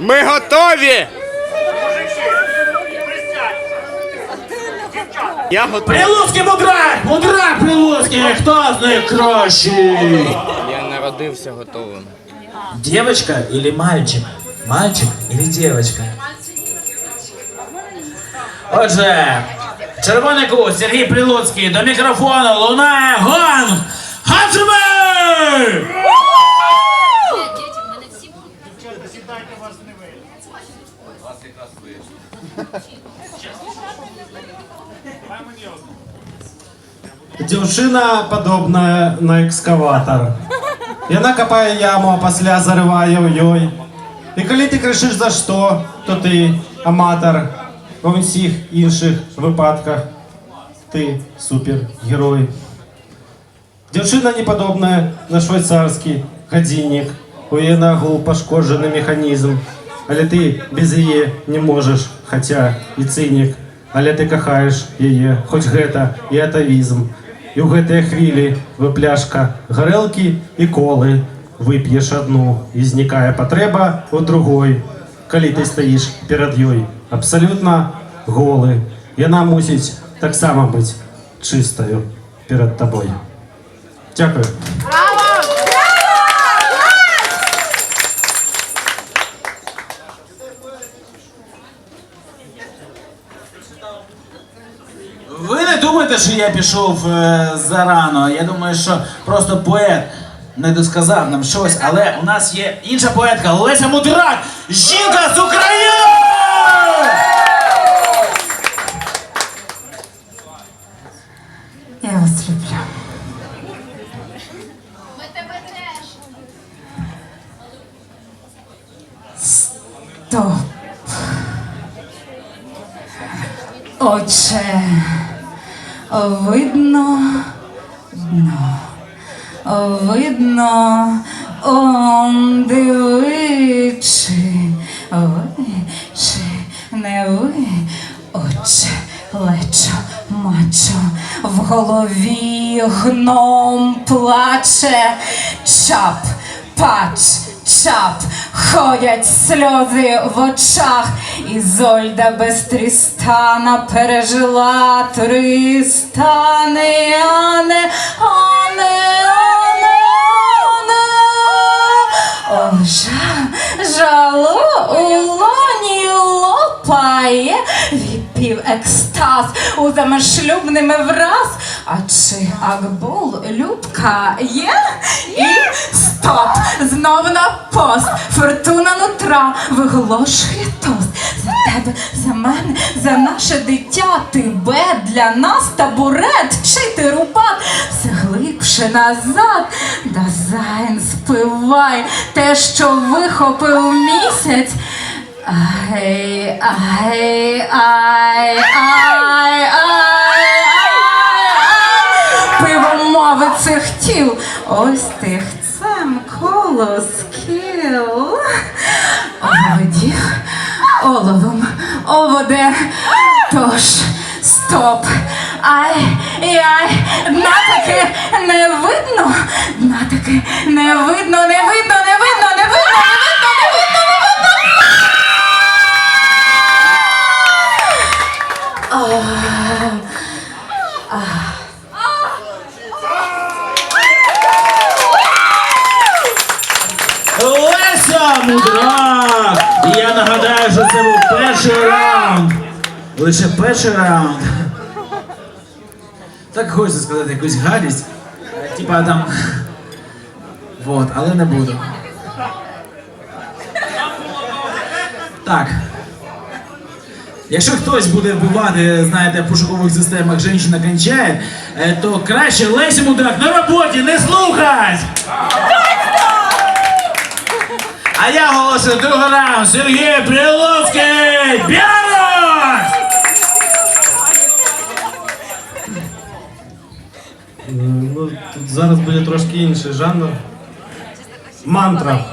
Ми готові! Я готовий. Прилуцький мудрак! Мудрак Прилуцький! Хто з них кращий? Я народився готовим. Девочка или мальчик? Мальчик или девочка? Отже, червоний кут Сергій Прилуцький до мікрофону лунає гонг! Хаджимир! Дзяўчына падобная на экскаватар. Яна капае яму, а пасля зарывае ў ёй. І калі ты крычыш за што, то ты аматар. Ва ўсіх іншых выпадках ты супергерой. Дзяўчына не падобная на швайцарскі гадзіннік. У яе нагул пашкоджаны механізм. Але ты без яе не можаш, хаця і цынік. Але ты кахаеш яе, хоць гэта і атавізм. І ў гэтыя хвілі вы пляшка гарэлкі і колы. Вып'еш адну і знікае патрэба у другой. Калі ты стаіш перад ёй абсалютна голы. Яна мусіць таксама быць чыстаю перад табой. Дякую. Ви що я пішов е, зарано. Я думаю, що просто поет не досказав нам щось, але у нас є інша поетка Леся Мудрак, жінка з України! Я вас люблю. Ми тебе теж. Стоп. Отче, видно дно. Видно, он диви, чи ви, чи не ви, отче, лечо, мачо, в голові гном плаче, чап, пач, чап, ходять сльози в очах, і Зольда без Трістана пережила три стани, ане, ане, ане, ане. О, жа, жало у лоні лопає, відпів екстаз у замишлюбними враз. А чи Акбул Любка є? І стоп! Знов на пост. Фортуна нутра виголошує тебе, за мене, за наше дитя, тебе для нас табурет, вчити рубат, все глибше назад. Дазайн спивай те, що вихопив місяць. Ай, ай, ай, ай, ай, ай, пиво мови цих тіл, ось тихцем колоскіл. Оводів, оловом, оводе, тож, стоп, ай, яй, дна таки не видно, дна таки не видно, не видно, не видно, не видно, не видно, не видно, не видно. Леся Мудрак! Нагадаю, що це був перший раунд. Лише перший раунд. Так хочеться сказати якусь гадість. Типа там. Вот, але не буду. Так. Якщо хтось буде вбивати, знаєте, в пошукових системах «Женщина кончає, е, то краще Лесі Мудрак на роботі, не слухай! А я оголошую другий раунд. Сергій Прилуцький! Біарос! Е, Ну, тут зараз буде трошки інший жанр. Мантра.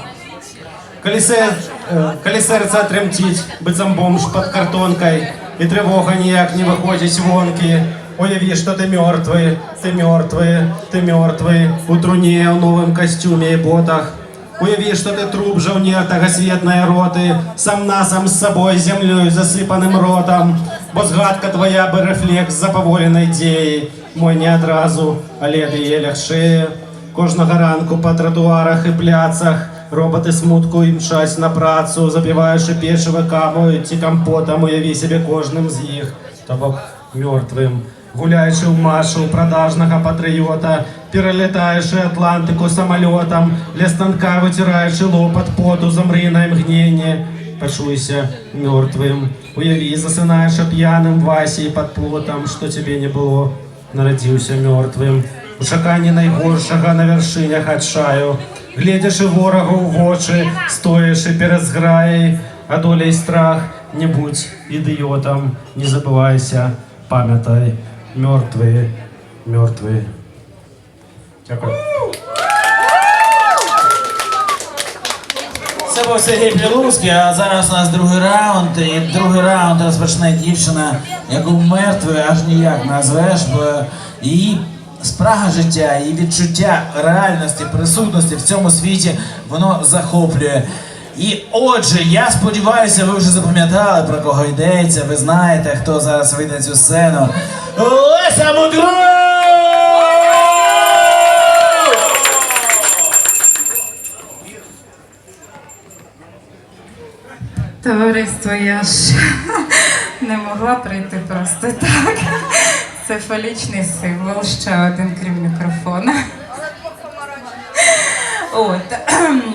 Калі, е, калі серце тремтить, быццам бомж під картонкой, і тривога ніяк не виходить вонки. Уяви, що ти мертвий, ти мертвий, ти мертвий, у труні, у новому костюмі і ботах. Уяви, что ты труп жовнір тагосвітної роти, сам насам з собою землею засипаним ротом, бо згадка твоя би рефлекс заповоленої дії, мой не одразу, а леди є легшеє. Кожного ранку по тротуарах і пляцах роботи смутку і мчать на працю, запіваючи печиво кавою ті компотом, уяви себе кожним з їх, тобок мертвим. Гуляючи в маршу продажного патріота, перелетаючи Атлантику самолітом, для станка витираючи лоб от поту, замри на мгновение, почуйся мертвим. Уяви, засинаєш п'яним Васі під плотом, що тебе не було, народився мертвим. У шакані найгоршого на вершинях отчаю, глядячи ворогу в очі, стоячи перед зграєю, а доля й страх, не будь ідіотом, не забувайся, пам'ятай, мертві. Дякую. Це був Сергій Прилуцький, а зараз у нас другий раунд. І другий раунд розпочне дівчина, яку мертвою аж ніяк назвеш, бо її спрага життя, її відчуття реальності, присутності в цьому світі, воно захоплює. І отже, я сподіваюся, ви вже запам'ятали про кого йдеться. Ви знаєте, хто зараз вийде цю сцену. Леся Мудро! Товариство, я ж не могла прийти просто так. Це фалічний символ, ще один крім мікрофона. От,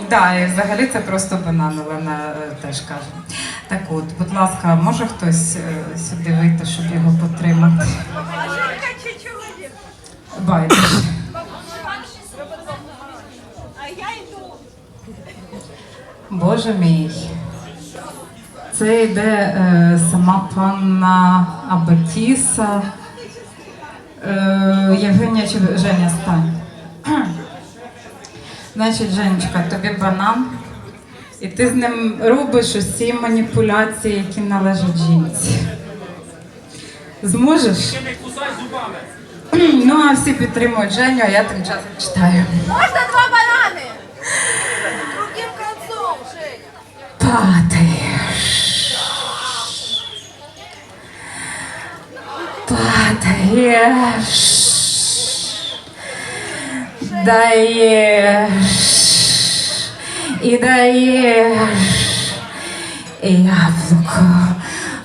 да, і взагалі це просто банан, Олена е, теж каже. Так от, будь ласка, може хтось е, сюди вийти, щоб його потримати? Байдуже. А я йду. Боже мій. Це йде е, сама панна Абатіса. Е, Євгенія чи Женя стань. Значить, Женечка, тобі банан. І ти з ним робиш усі маніпуляції, які належать жінці. Зможеш? Ну, а всі підтримують Женю, а я тим часом читаю. Можна два банани? Другим концом, Женя. Падаєш. Падаєш. Даєш. І даєш. Яблуко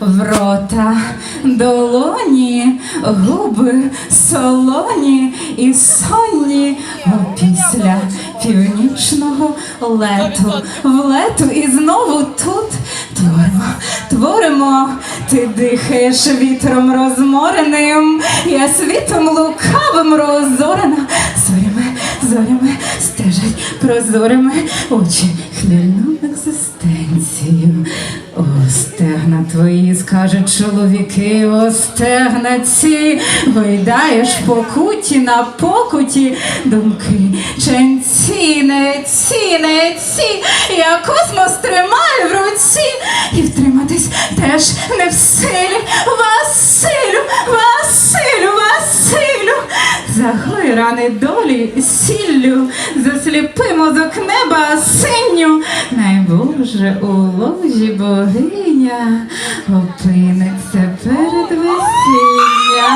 в рота, долоні, губи солоні і сонні опісля північного лету, в лету і знову тут творимо, творимо, ти дихаєш вітром розмореним, я світом лукавим розорена, зорями, стежать прозорими очі хмільну екзистенцію. Стегна твої, скажуть чоловіки, о, стегна ці, гойдаєш по куті на покуті. Думки. Ченці, не ці, не ці, я космос тримаю в руці, і втриматись теж не в силі. Василю, Василю, Василю, загой рани долі сіллю, засліпи мозок неба синю, найбоже у ложі богиня опиниться перед весілля.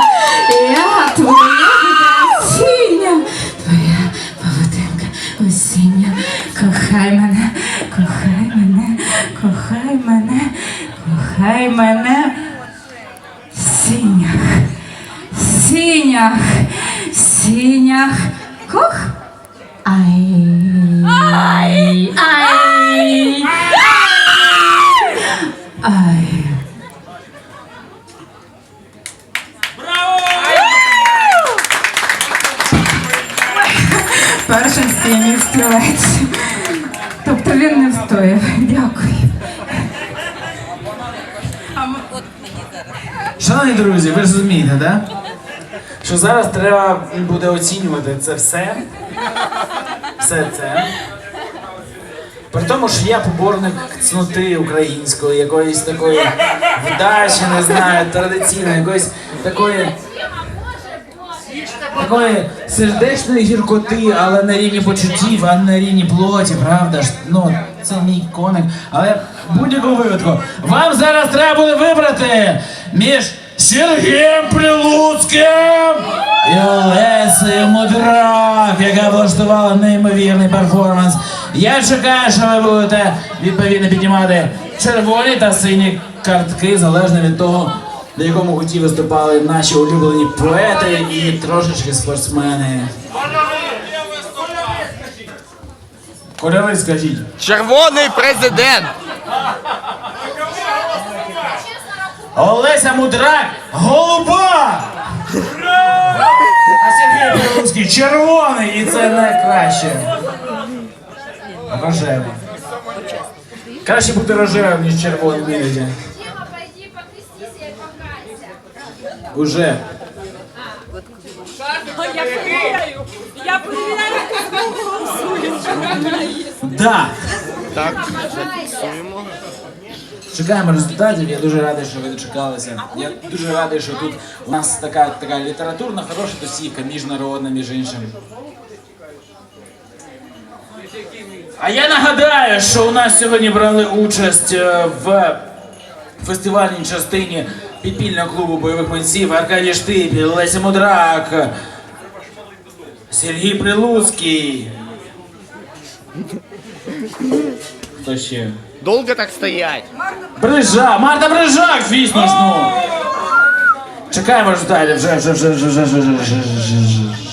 Я твоє видасіння, твоя павутинка осіння, кохай мене, кохай мене, кохай мене, кохай мене. Сінях, сінях, сінях, кох. Ай, ай, ай, ай. Першинський мій стрілець. Тобто він не встояв. Дякую. Шановні друзі, ви ж розумієте, да? Що зараз треба буде оцінювати це все. Все це. При тому, що я поборник цноти української, якоїсь такої вдачі, не знаю, традиційної, якоїсь такої. такої сердечної гіркоти, але на рівні почуттів, а на рівні плоті, правда ж? Ну, це мій коник. Але в будь-якому випадку, вам зараз треба буде вибрати між Сергієм Прилуцьким і Олесею Мудрак, яка влаштувала неймовірний перформанс. Я чекаю, що ви будете відповідно піднімати червоні та сині картки, залежно від того, на якому гуті виступали наші улюблені поети і трошечки спортсмени. Кольори скажіть. Червоний президент. Олеся Мудрак голуба! А Сергій Білоруський червоний, і це найкраще. Рожевий. Краще бути рожевим, ніж червоним іноді. Пойди покайся. Уже. Я перевіряю. Я перевіряю, хто голосує. Да. Так. Чекаємо результатів. Я дуже радий, що ви дочекалися. Я дуже радий, що тут у нас така така літературна хороша тусівка, міжнародна, між іншим. А я нагадаю, що у нас сьогодні брали участь е, в фестивальній частині підпільного клубу бойових митців Аркадій Штипі, Леся Мудрак, Сергій Прилуцький. Хто ще? Долго так стоять. Брижак, Марта Брижак, звісно ж, ну. Чекаємо результатів, вже, вже, вже, вже, вже, вже, вже, вже, вже, вже.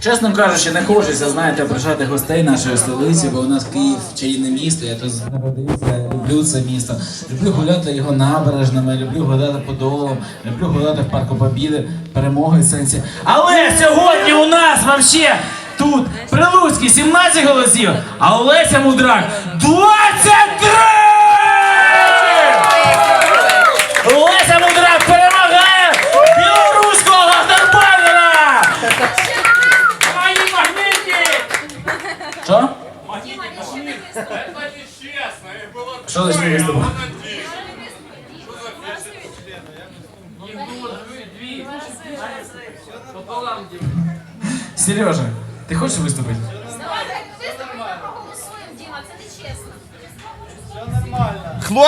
Чесно кажучи, не хочеться, знаєте, ображати гостей нашої столиці, бо у нас Київ чайне місто, я тут народився, люблю це місто. Люблю гуляти його набережними, люблю гуляти подолом, люблю гуляти в парку Побіди, перемоги в сенсі. Але сьогодні у нас вообще тут Прилуцький 17 голосів, а Олеся Мудрак 23!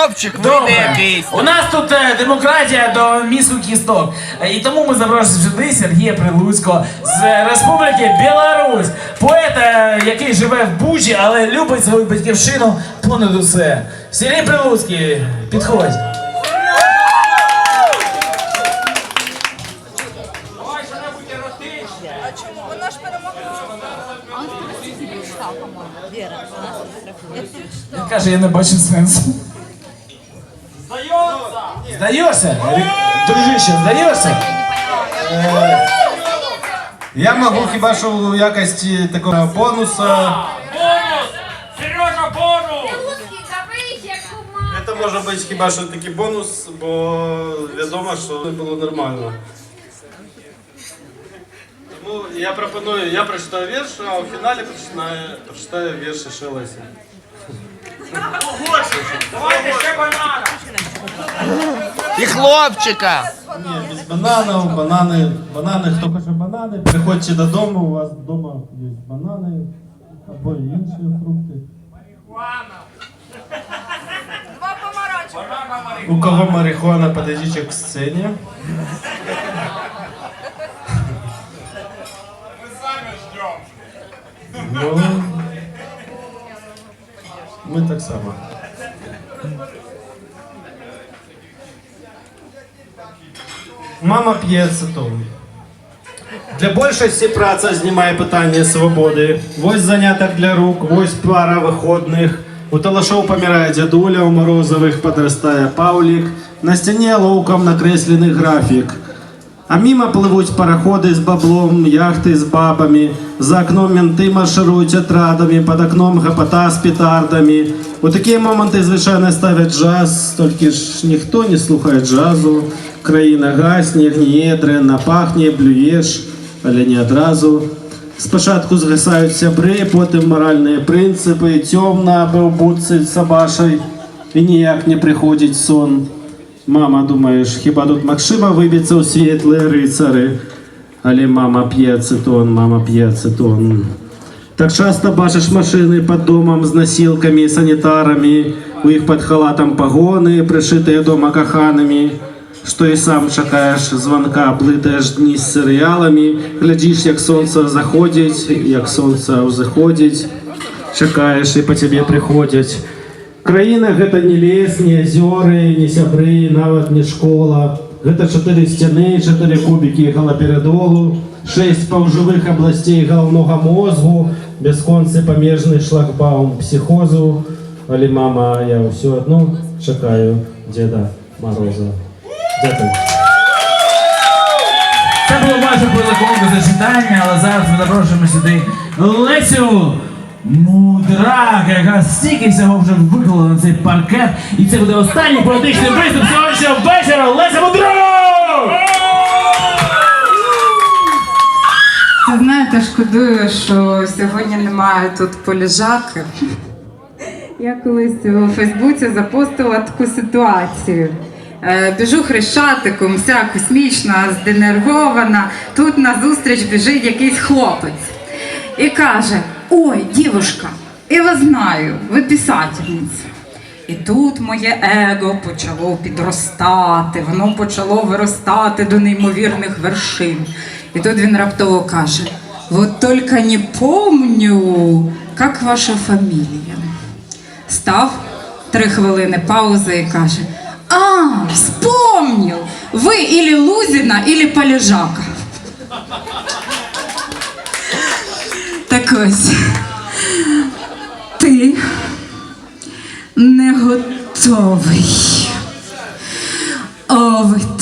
Хлопчик, вийде якийсь. У нас тут е, демократія до міску кісток. Е, І тому ми запрошуємо сюди Сергія Прилуцького з Республіки Білорусь. Поет, е, який живе в Бучі, але любить свою батьківщину понад усе. Сергій Прилуцький, підходь. Вона ж перемогла. Каже, я не бачу сенсу. Здаєшся? Дружище, здаєшся? Я можу хіба що у якості такого бонуса. Русський, забий, як кума. Це може бути хіба що такий бонус, бо відомо, що не було нормально. Тому я пропоную, я прочитаю вірш, а у фіналі прочитаю, прочитаю вірш ще Лесі. І хлопчика. Ні, без бананів, банани, банани, хто хоче банани, приходьте додому, у вас вдома є банани або інші фрукти. Два помаранчевих. У кого марихуана, подойдите к сцене. Ну, ми так само. Мама п'є цитову. Для більшості праця знімає питання свободи. Вось заняток для рук, вось пара виходних. У талашоў памірае дзядуля, у марозавых падрастае паўлік, на сцяне лоўкам накрэслены графік. А мимо пливуть параходы з баблом, яхти з бабами. За окном менты маршыруюць атрадамі, пад окном гапата з петардами. У такія моманты звычайна ставяць джаз, толькі ж ніхто не слухае джазу. Країна гасне, гніє, дренно пахне, блюєш, але не одразу. Спочатку згасають сябри, потім моральні принципи, темна бевбуцить собашей, і ніяк не приходить сон. Мама, думаєш, хіба тут Максима виб'ється у світлі рицари? Але мама п'є цитон, мама п'є цитон. Так часто бачиш машини під домом з носилками, санітарами, у їх під халатом погони, пришиті дома коханими, що і сам чекаєш звонка, плитаєш дні з серіалами, глядиш, як сонце заходить, як сонце заходить, чекаєш і по тобі приходять. Країна гэта не лес, не азёры, не сябры, нават не школа. Гэта чатыры сцяны, чатыры кубікі галаперадолу, шэсць паўжывых абласцей галаўнога мозгу, бясконцы памежны шлагбаум псіхозу. Але мама, я ўсё адно чакаю дзеда Мороза. Дзякуй. Це було майже по зачитання, але зараз ми запрошуємо сюди Лесю Мудрак, яка стільки всього вже виклала на цей паркет. І це буде останній поетичний виступ сьогоднішнього вечора. Леся Мудрак! Це знаєте, шкодую, що сьогодні немає тут поліжаки. Я колись у Фейсбуці запостила таку ситуацію. Е, Біжу хрещатиком, вся космічна, зденервована. Тут назустріч біжить якийсь хлопець і каже: Ой, дівушка, я вас знаю, ви писательниця. І тут моє его почало підростати, воно почало виростати до неймовірних вершин. І тут він раптово каже: Вот только не помню, как ваша фамілія. Став три хвилини паузи і каже: А, вспомнил! Ви или Лузіна, или Полежака. Так ось. Ти не готовий. Овид,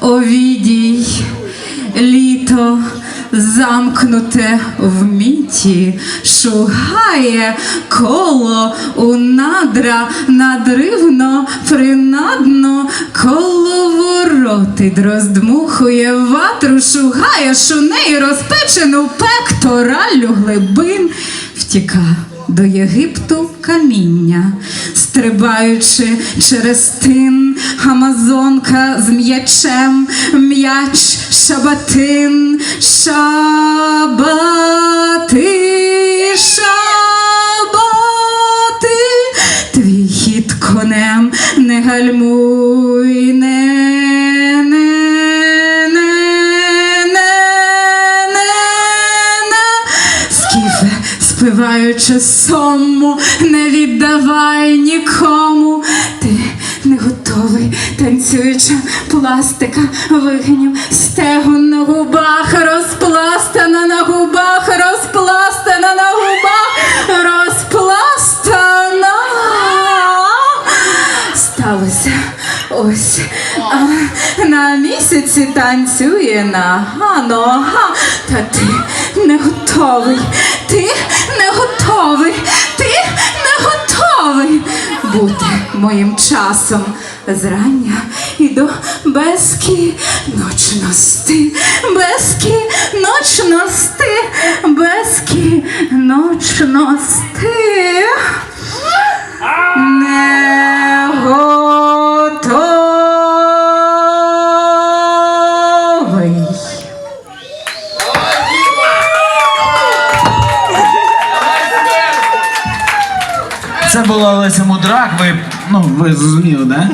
Овідій, літо замкнуте в міті, шугає коло у надра, надривно, принадно, коловороти дроздмухує ватру, шугає шуней розпечену пекторалю глибин, втіка до Єгипту каміння, стрибаючи через тин, Амазонка з м'ячем, м'яч шабатин, шабати, шабати, твій хід конем не гальмуй, не, не, віддавай нікому. Ти не готовий, танцююча пластика вигнів стегон на губах, розпластана на губах, розпластана на губах, розпластана. Сталося ось а, на місяці танцює нога, нога. Та ти не готовий, ти не готовий, готовий бути моїм часом зрання і до безкіночності, безкіночності, безкіночності. Не була Мудрак, ви, ну, ви зрозуміли, да?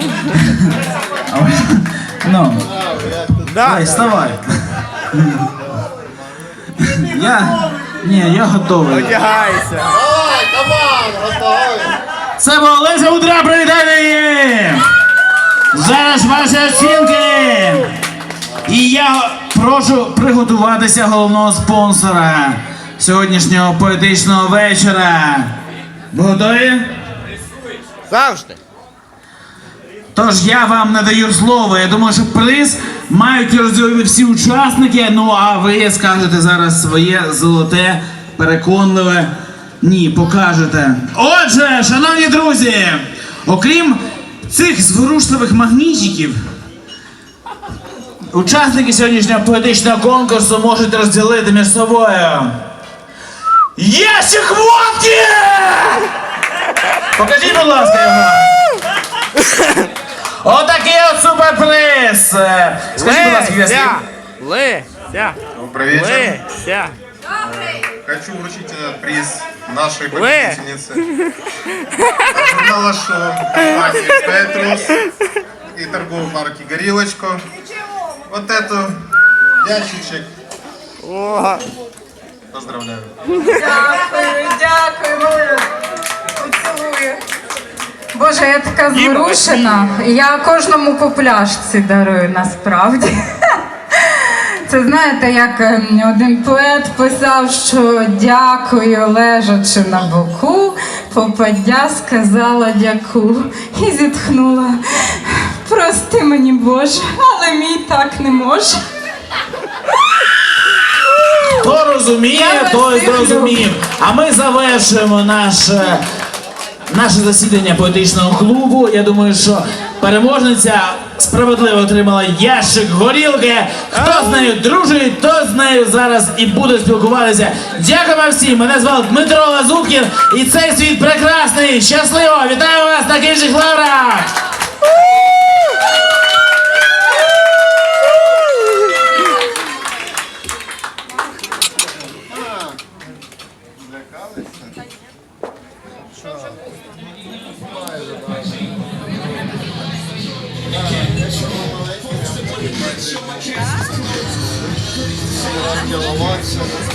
Ну, давай, вставай. Я, ні, я готовий. Одягайся. Це була Леся Мудра, привітайте її! Зараз ваші оцінки! І я прошу приготуватися головного спонсора сьогоднішнього поетичного вечора. Ви готові? Завжди. Тож я вам надаю слово. Я думаю, що приз мають розділити всі учасники. Ну а ви скажете зараз своє золоте, переконливе. Ні, покажете. Отже, шановні друзі, окрім цих зворушливих магнітиків, Учасники сьогоднішнього поетичного конкурсу можуть розділити між собою. Ящик водки! Покажіть, будь ласка, його. Отакий от суперприз! Е, Скажіть, будь ласка, я Леся! Леся! Добрый вечер. Леся! Хочу вручить этот приз нашей Ле. победительнице. Журнала «Шоу», компании «Петрус» и торговой марки «Горилочко». Вот эту ящичек. Поздравляю. Дякую, дякую. Боже, я така зворушена. Я кожному по пляшці дарую насправді. Це знаєте, як ем, один поет писав, що дякую, лежачи на боку, попадя сказала дяку і зітхнула. Прости мені, Боже, але мій так не може. Хто розуміє, той зрозумів. А ми завершуємо наше, наше засідання поетичного клубу. Я думаю, що переможниця справедливо отримала ящик горілки. Хто з нею дружить, то з нею зараз і буде спілкуватися. Дякую вам всім. Мене звати Дмитро Лазуткін. І цей світ прекрасний. Щасливо! Вітаю вас на інших лаврах! підняла максимум.